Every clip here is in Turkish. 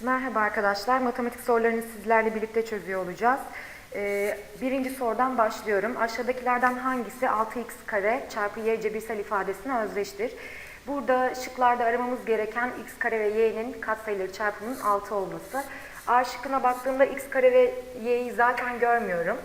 Merhaba arkadaşlar. Matematik sorularını sizlerle birlikte çözüyor olacağız. Ee, birinci sorudan başlıyorum. Aşağıdakilerden hangisi 6x kare çarpı y cebirsel ifadesine özdeştir? Burada şıklarda aramamız gereken x kare ve y'nin katsayıları çarpımının 6 olması. A şıkkına baktığımda x kare ve y'yi zaten görmüyorum.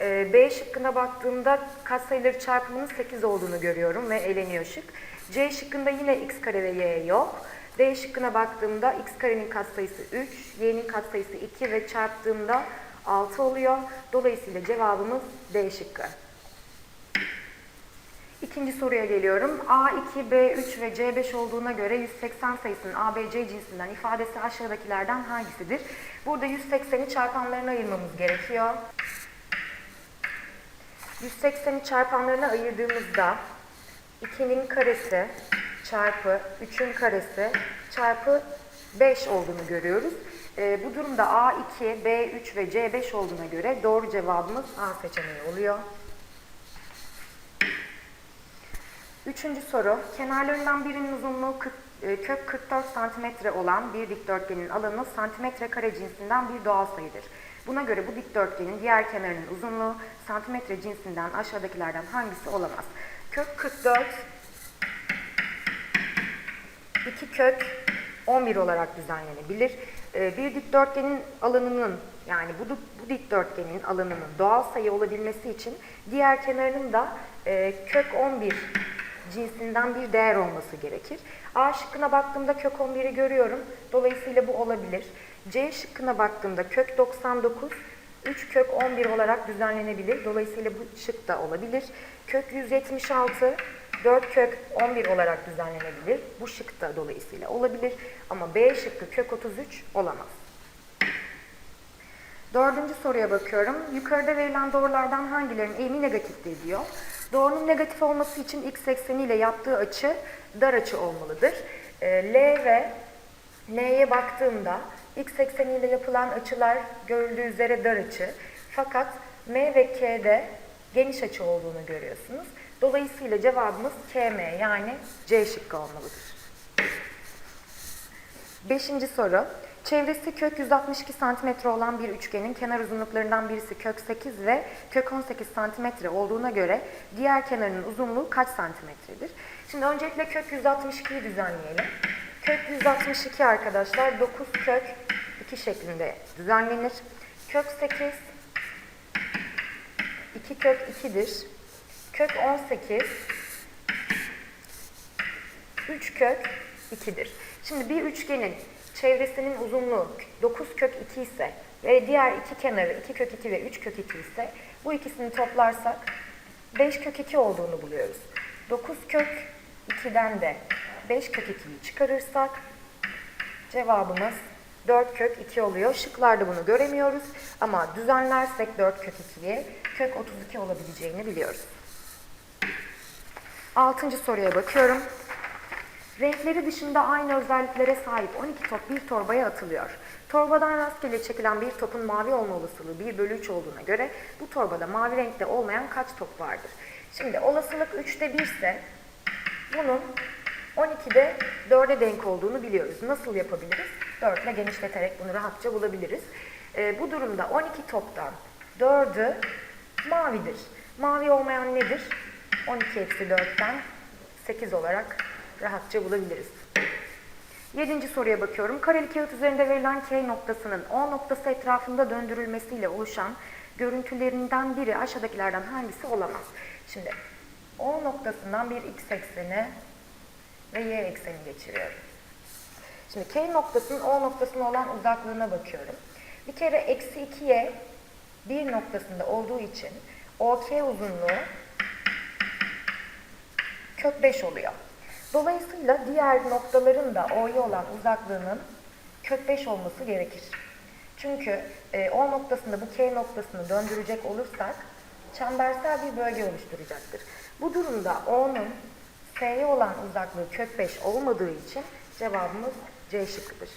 Ee, B şıkkına baktığımda katsayıları çarpımının 8 olduğunu görüyorum ve eleniyor şık. C şıkkında yine x kare ve y yok. D şıkkına baktığımda x karenin katsayısı 3, y'nin katsayısı 2 ve çarptığımda 6 oluyor. Dolayısıyla cevabımız D şıkkı. İkinci soruya geliyorum. A2, B3 ve C5 olduğuna göre 180 sayısının ABC cinsinden ifadesi aşağıdakilerden hangisidir? Burada 180'i çarpanlarına ayırmamız gerekiyor. 180'i çarpanlarına ayırdığımızda 2'nin karesi çarpı 3'ün karesi çarpı 5 olduğunu görüyoruz. Ee, bu durumda A2, B3 ve C5 olduğuna göre doğru cevabımız A seçeneği oluyor. Üçüncü soru. Kenarlarından birinin uzunluğu 40, e, kök 44 santimetre olan bir dikdörtgenin alanı santimetre kare cinsinden bir doğal sayıdır. Buna göre bu dikdörtgenin diğer kenarının uzunluğu santimetre cinsinden aşağıdakilerden hangisi olamaz? Kök 44 2 kök 11 olarak düzenlenebilir. Ee, Bir dikdörtgenin alanının yani bu, bu dikdörtgenin alanının doğal sayı olabilmesi için diğer kenarının da e, kök 11 cinsinden bir değer olması gerekir. A şıkkına baktığımda kök 11'i görüyorum. Dolayısıyla bu olabilir. C şıkkına baktığımda kök 99 3 kök 11 olarak düzenlenebilir. Dolayısıyla bu şık da olabilir. Kök 176 4 kök 11 olarak düzenlenebilir. Bu şık da dolayısıyla olabilir. Ama B şıkkı kök 33 olamaz. Dördüncü soruya bakıyorum. Yukarıda verilen doğrulardan hangilerinin eğimi negatiftir diyor. Doğrunun negatif olması için x ekseni ile yaptığı açı dar açı olmalıdır. Ee, L ve N'ye baktığımda x ekseniyle yapılan açılar görüldüğü üzere dar açı. Fakat M ve K'de geniş açı olduğunu görüyorsunuz. Dolayısıyla cevabımız KM yani C şıkkı olmalıdır. Beşinci soru. Çevresi kök 162 cm olan bir üçgenin kenar uzunluklarından birisi kök 8 ve kök 18 cm olduğuna göre diğer kenarının uzunluğu kaç santimetredir? Şimdi öncelikle kök 162'yi düzenleyelim. Kök 162 arkadaşlar 9 kök 2 şeklinde düzenlenir. Kök 8 2 kök 2'dir. Kök 18 3 kök 2'dir. Şimdi bir üçgenin çevresinin uzunluğu 9 kök 2 ise ve diğer iki kenarı 2 kök 2 ve 3 kök 2 ise bu ikisini toplarsak 5 kök 2 olduğunu buluyoruz. 9 kök 2'den de 5 kök 2'yi çıkarırsak cevabımız 4 kök 2 oluyor. Şıklarda bunu göremiyoruz ama düzenlersek 4 kök 2'ye kök 32 olabileceğini biliyoruz. Altıncı soruya bakıyorum. Renkleri dışında aynı özelliklere sahip 12 top bir torbaya atılıyor. Torbadan rastgele çekilen bir topun mavi olma olasılığı 1 bölü 3 olduğuna göre bu torbada mavi renkte olmayan kaç top vardır? Şimdi olasılık 3'te 1 ise bunun 12'de 4'e denk olduğunu biliyoruz. Nasıl yapabiliriz? 4 ile genişleterek bunu rahatça bulabiliriz. Ee, bu durumda 12 toptan 4'ü mavidir. Mavi olmayan nedir? 12 eksi 4'ten 8 olarak rahatça bulabiliriz. Yedinci soruya bakıyorum. Kareli kağıt üzerinde verilen K noktasının O noktası etrafında döndürülmesiyle oluşan görüntülerinden biri aşağıdakilerden hangisi olamaz? Şimdi O noktasından bir x ekseni ve y ekseni geçiriyorum. Şimdi K noktasının O noktasına olan uzaklığına bakıyorum. Bir kere eksi 2y bir noktasında olduğu için OK uzunluğu kök 5 oluyor. Dolayısıyla diğer noktaların da O'ya olan uzaklığının kök 5 olması gerekir. Çünkü e, O noktasında bu K noktasını döndürecek olursak çembersel bir bölge oluşturacaktır. Bu durumda O'nun F'ye olan uzaklığı kök 5 olmadığı için cevabımız C şıkkıdır.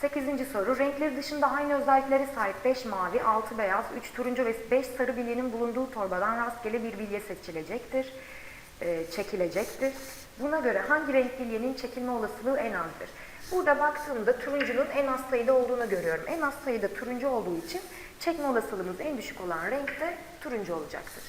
8. soru. Renkleri dışında aynı özelliklere sahip 5 mavi, 6 beyaz, 3 turuncu ve 5 sarı bilyenin bulunduğu torbadan rastgele bir bilye seçilecektir. e, çekilecektir. Buna göre hangi renk bilyenin çekilme olasılığı en azdır? Burada baktığımda turuncunun en az sayıda olduğunu görüyorum. En az sayıda turuncu olduğu için çekme olasılığımız en düşük olan renk de turuncu olacaktır.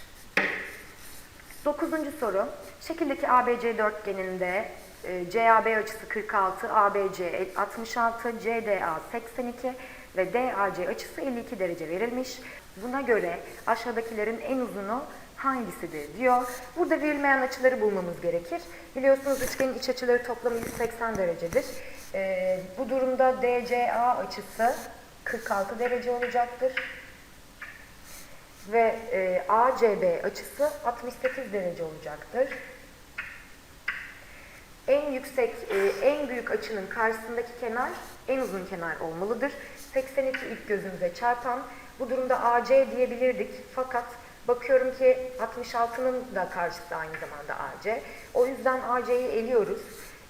Dokuzuncu soru. Şekildeki ABC dörtgeninde CAB açısı 46, ABC 66, CDA 82 ve DAC açısı 52 derece verilmiş. Buna göre aşağıdakilerin en uzunu hangisidir diyor. Burada verilmeyen açıları bulmamız gerekir. Biliyorsunuz üçgenin iç açıları toplamı 180 derecedir. E, bu durumda DCA açısı 46 derece olacaktır ve e, ACB açısı 68 derece olacaktır. En yüksek, e, en büyük açının karşısındaki kenar en uzun kenar olmalıdır. 82 ilk gözümüze çarpan. Bu durumda AC diyebilirdik fakat bakıyorum ki 66'nın da karşısı aynı zamanda AC. O yüzden AC'yi eliyoruz.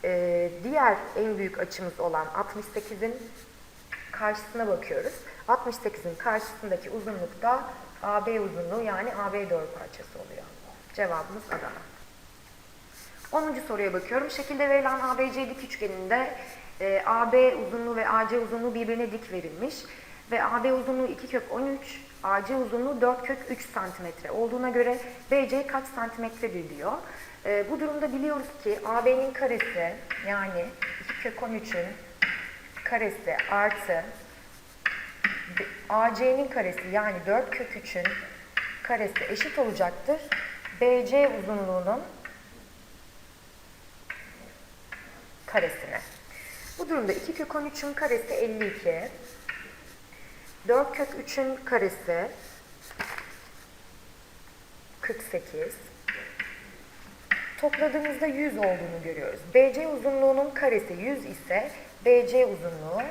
E, diğer en büyük açımız olan 68'in karşısına bakıyoruz. 68'in karşısındaki uzunluk da AB uzunluğu yani AB doğru parçası oluyor. Cevabımız Adana. 10. soruya bakıyorum. Şekilde verilen ABC dik üçgeninde e, AB uzunluğu ve AC uzunluğu birbirine dik verilmiş ve AB uzunluğu 2 kök 13, AC uzunluğu 4 kök 3 santimetre olduğuna göre BC kaç santimetredir diyor. E, bu durumda biliyoruz ki AB'nin karesi yani 2 kök 13'ün karesi artı AC'nin karesi yani 4 kök 3'ün karesi eşit olacaktır. BC uzunluğunun karesine. Bu durumda 2 kök 13'ün karesi 52. 4 kök 3'ün karesi 48. Topladığımızda 100 olduğunu görüyoruz. BC uzunluğunun karesi 100 ise BC uzunluğu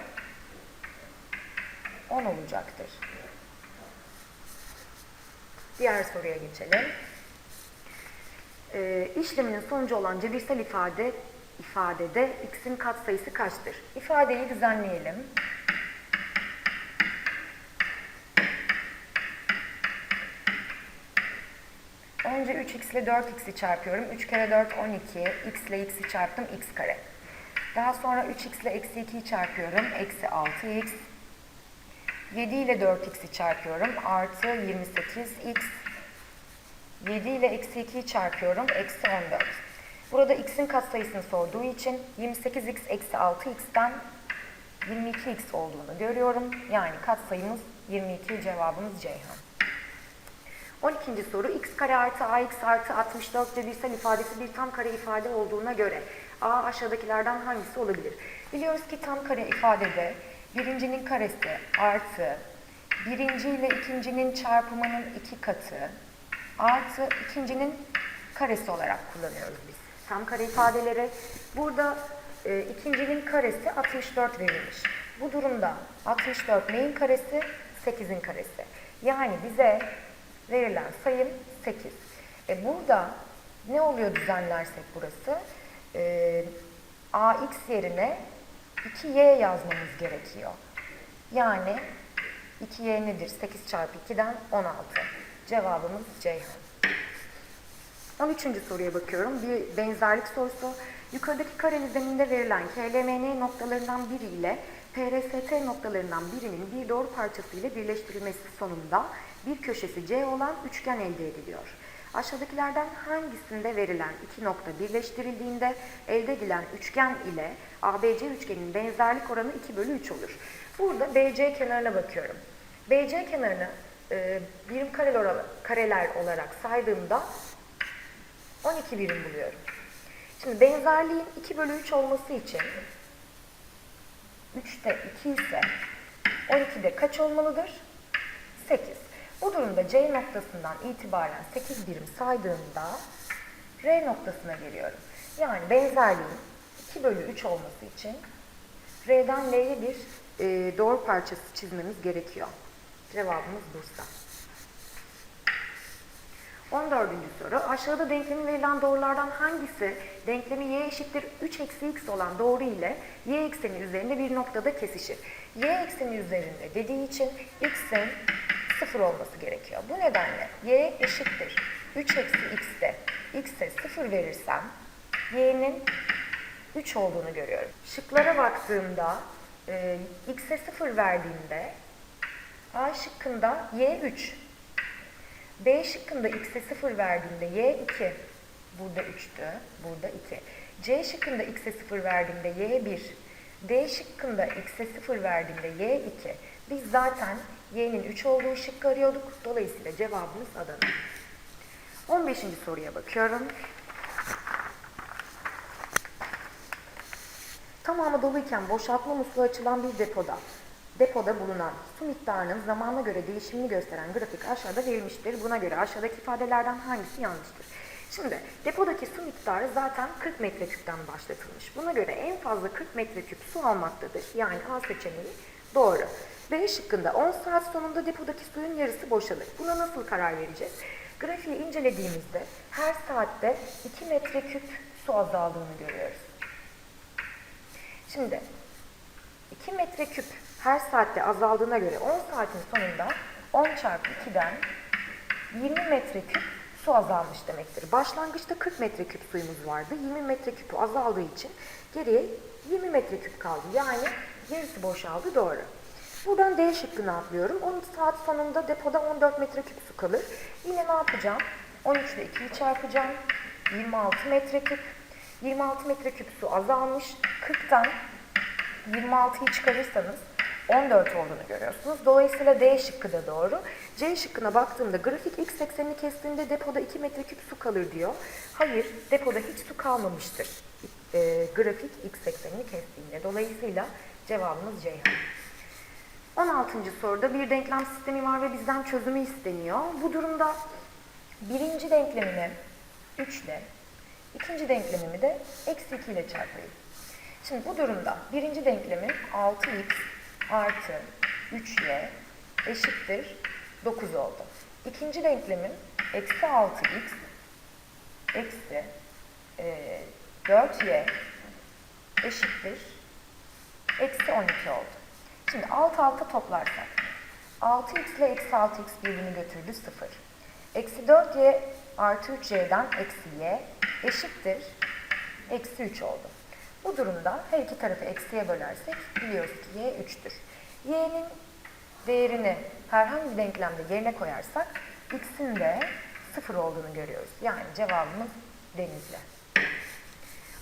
10 olacaktır. Diğer soruya geçelim. Ee, işleminin sonucu olan cebirsel ifade ifadede x'in katsayısı kaçtır? İfadeyi düzenleyelim. Önce 3x ile 4x'i çarpıyorum. 3 kere 4 12. x ile x'i çarptım x kare. Daha sonra 3x ile eksi 2'yi çarpıyorum. Eksi 6x. 7 ile 4x'i çarpıyorum. Artı 28x. 7 ile eksi 2'yi çarpıyorum. Eksi 14. Burada x'in katsayısını sorduğu için 28x eksi 6x'ten 22x olduğunu görüyorum. Yani katsayımız 22 cevabımız Ceyhan. 12. soru x kare artı ax artı 64 cebirsel ifadesi bir tam kare ifade olduğuna göre a aşağıdakilerden hangisi olabilir? Biliyoruz ki tam kare ifadede birincinin karesi artı birinci ile ikincinin çarpımının iki katı artı ikincinin karesi olarak kullanıyoruz biz. Tam kare ifadeleri. Burada e, ikincinin karesi 64 verilmiş. Bu durumda 64 neyin karesi? 8'in karesi. Yani bize verilen sayım 8. E burada ne oluyor düzenlersek burası? E, AX yerine 2Y yazmamız gerekiyor. Yani 2Y nedir? 8 çarpı 2'den 16. Cevabımız Ceyhan. 13. soruya bakıyorum. Bir benzerlik sorusu. Yukarıdaki kare düzeninde verilen KLMN noktalarından biri ile PRST noktalarından birinin bir doğru parçası ile birleştirilmesi sonunda bir köşesi C olan üçgen elde ediliyor. Aşağıdakilerden hangisinde verilen iki nokta birleştirildiğinde elde edilen üçgen ile ABC üçgeninin benzerlik oranı 2 bölü 3 olur. Burada BC kenarına bakıyorum. BC kenarını e, birim kareler olarak saydığımda 12 birim buluyorum. Şimdi benzerliğin 2 bölü 3 olması için 3'te 2 ise 12'de kaç olmalıdır? 8. Bu durumda C noktasından itibaren 8 birim saydığımda R noktasına geliyorum. Yani benzerliğin 2 bölü 3 olması için R'den L'ye bir e, doğru parçası çizmemiz gerekiyor. Cevabımız Bursa. 14. soru. Aşağıda denklemi verilen doğrulardan hangisi denklemi y eşittir 3 eksi x olan doğru ile y ekseni üzerinde bir noktada kesişir? y ekseni üzerinde dediği için x'in 0 olması gerekiyor. Bu nedenle y eşittir 3 eksi x'te x'e 0 verirsem y'nin 3 olduğunu görüyorum. Şıklara baktığımda e, x'e 0 verdiğimde A şıkkında y 3. B şıkkında x'e 0 verdiğimde y 2. Burada 3'tü. Burada 2. C şıkkında x'e 0 verdiğimde y 1. D şıkkında x'e 0 verdiğimde y 2. Biz zaten y'nin 3 olduğu şıkkı arıyorduk. Dolayısıyla cevabımız Adana. 15. soruya bakıyorum. Tamamı doluyken boşaltma musluğu açılan bir depoda depoda bulunan su miktarının zamana göre değişimini gösteren grafik aşağıda verilmiştir. Buna göre aşağıdaki ifadelerden hangisi yanlıştır? Şimdi depodaki su miktarı zaten 40 metreküpten başlatılmış. Buna göre en fazla 40 metreküp su almaktadır. Yani A seçeneği doğru. B şıkkında 10 saat sonunda depodaki suyun yarısı boşalır. Buna nasıl karar vereceğiz? Grafiği incelediğimizde her saatte 2 metreküp su azaldığını görüyoruz. Şimdi 2 metreküp her saatte azaldığına göre 10 saatin sonunda 10 çarpı 2'den 20 metreküp su azalmış demektir. Başlangıçta 40 metreküp suyumuz vardı. 20 metreküpü azaldığı için geriye 20 metreküp kaldı. Yani yarısı boşaldı doğru. Buradan D şıkkını atlıyorum. 12 saat sonunda depoda 14 metreküp su kalır. Yine ne yapacağım? 13 ile 2'yi çarpacağım. 26 metreküp. 26 metreküp su azalmış. 40'tan 26'yı çıkarırsanız 14 olduğunu görüyorsunuz. Dolayısıyla D şıkkı da doğru. C şıkkına baktığımda grafik x eksenini kestiğinde depoda 2 metreküp su kalır diyor. Hayır, depoda hiç su kalmamıştır. E, grafik x eksenini kestiğinde. Dolayısıyla cevabımız Ceyhan. 16. soruda bir denklem sistemi var ve bizden çözümü isteniyor. Bu durumda birinci denklemimi 3 ile, ikinci denklemimi de eksi 2 ile çarpayım. Şimdi bu durumda birinci denklemim 6x artı 3y eşittir 9 oldu. İkinci denklemim eksi 6x eksi e, 4y eşittir eksi 12 oldu. Şimdi alt alta toplarsak 6x ile eksi 6x birbirini götürdü 0. Eksi 4y artı 3y'den eksi y eşittir eksi 3 oldu. Bu durumda her iki tarafı eksiye bölersek biliyoruz ki y 3'tür. y'nin değerini herhangi bir denklemde yerine koyarsak x'in de 0 olduğunu görüyoruz. Yani cevabımız denizli.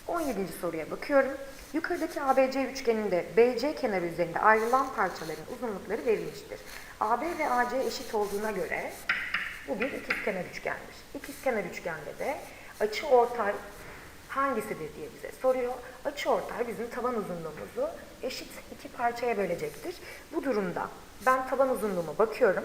17. soruya bakıyorum. Yukarıdaki ABC üçgeninde BC kenarı üzerinde ayrılan parçaların uzunlukları verilmiştir. AB ve AC eşit olduğuna göre bu bir ikizkenar üçgendir. İkizkenar üçgende de açı ortay hangisidir diye bize soruyor. Açı ortay bizim taban uzunluğumuzu eşit iki parçaya bölecektir. Bu durumda ben taban uzunluğuma bakıyorum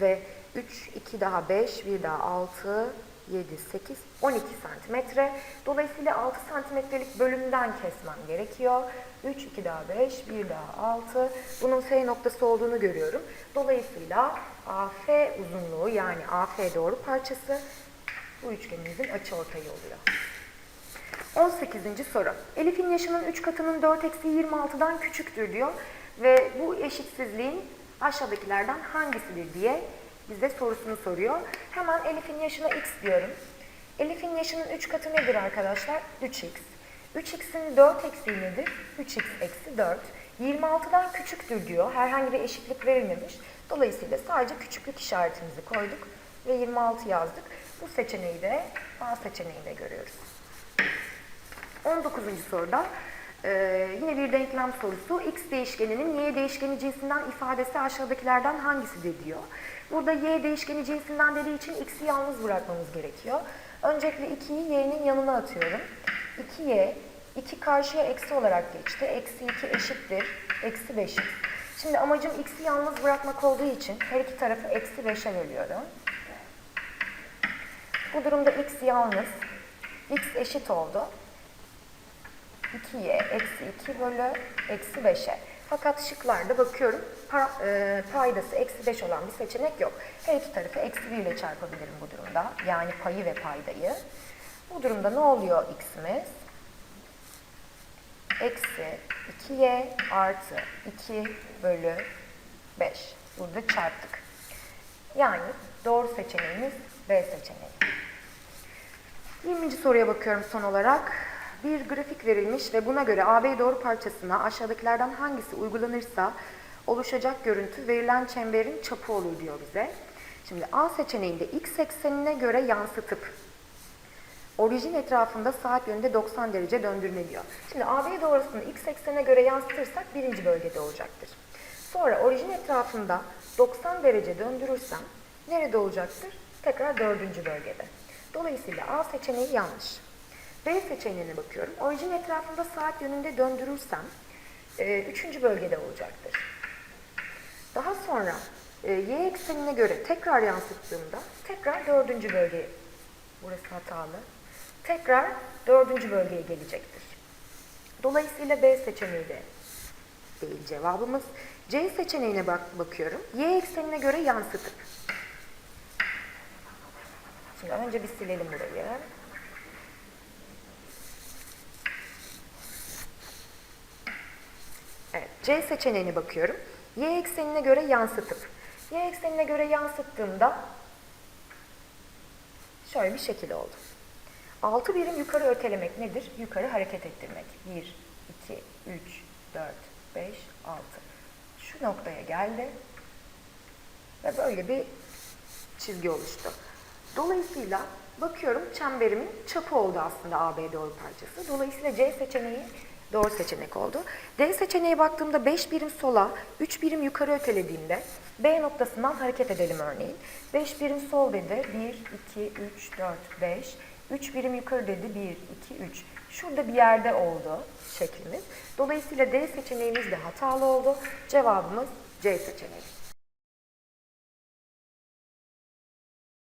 ve 3, 2 daha 5, 1 daha 6, 7, 8, 12 santimetre. Dolayısıyla 6 santimetrelik bölümden kesmem gerekiyor. 3, 2 daha 5, 1 daha 6. Bunun F noktası olduğunu görüyorum. Dolayısıyla AF uzunluğu yani AF doğru parçası bu üçgenimizin açıortayı oluyor. 18. soru. Elif'in yaşının 3 katının 4 eksi 26'dan küçüktür diyor. Ve bu eşitsizliğin aşağıdakilerden hangisidir diye bize sorusunu soruyor. Hemen Elif'in yaşına x diyorum. Elif'in yaşının 3 katı nedir arkadaşlar? 3x. 3x'in 4 eksiği nedir? 3x eksi 4. 26'dan küçüktür diyor. Herhangi bir eşitlik verilmemiş. Dolayısıyla sadece küçüklük işaretimizi koyduk ve 26 yazdık. Bu seçeneği de A seçeneğinde görüyoruz. 19. soruda e, yine bir denklem sorusu. X değişkeninin Y değişkeni cinsinden ifadesi aşağıdakilerden hangisidir diyor. Burada Y değişkeni cinsinden dediği için X'i yalnız bırakmamız gerekiyor. Öncelikle 2'yi Y'nin yanına atıyorum. 2Y, 2 karşıya eksi olarak geçti. Eksi 2 eşittir. Eksi 5x. Şimdi amacım X'i yalnız bırakmak olduğu için her iki tarafı eksi 5'e bölüyorum. Bu durumda X yalnız. X eşit oldu. 2'ye eksi 2 bölü eksi 5'e. Fakat şıklarda bakıyorum e, paydası eksi 5 olan bir seçenek yok. Her iki tarafı eksi 1 ile çarpabilirim bu durumda. Yani payı ve paydayı. Bu durumda ne oluyor x'imiz? Eksi 2y artı 2 bölü 5. Burada çarptık. Yani doğru seçeneğimiz B seçeneği. 20. soruya bakıyorum son olarak. Bir grafik verilmiş ve buna göre AB doğru parçasına aşağıdakilerden hangisi uygulanırsa oluşacak görüntü verilen çemberin çapı olur diyor bize. Şimdi A seçeneğinde x eksenine göre yansıtıp orijin etrafında saat yönünde 90 derece döndürme diyor. Şimdi AB doğrusunu x eksenine göre yansıtırsak birinci bölgede olacaktır. Sonra orijin etrafında 90 derece döndürürsem nerede olacaktır? Tekrar dördüncü bölgede. Dolayısıyla A seçeneği yanlış. B seçeneğine bakıyorum. Orijin etrafında saat yönünde döndürürsem e, üçüncü bölgede olacaktır. Daha sonra e, y eksenine göre tekrar yansıttığımda tekrar dördüncü bölge, burası hatalı, tekrar dördüncü bölgeye gelecektir. Dolayısıyla B seçeneği de değil cevabımız. C seçeneğine bak bakıyorum. Y eksenine göre yansıtıp. Şimdi önce bir silelim burayı. C seçeneğine bakıyorum. Y eksenine göre yansıtıp. Y eksenine göre yansıttığımda şöyle bir şekil oldu. 6 birim yukarı ötelemek nedir? Yukarı hareket ettirmek. 1, 2, 3, 4, 5, 6. Şu noktaya geldi ve böyle bir çizgi oluştu. Dolayısıyla bakıyorum çemberimin çapı oldu aslında AB doğru parçası. Dolayısıyla C seçeneği doğru seçenek oldu. D seçeneğe baktığımda 5 birim sola, 3 birim yukarı ötelediğimde B noktasından hareket edelim örneğin. 5 birim sol dedi. 1, 2, 3, 4, 5. 3 birim yukarı dedi. 1, 2, 3. Şurada bir yerde oldu şeklimiz. Dolayısıyla D seçeneğimiz de hatalı oldu. Cevabımız C seçeneği.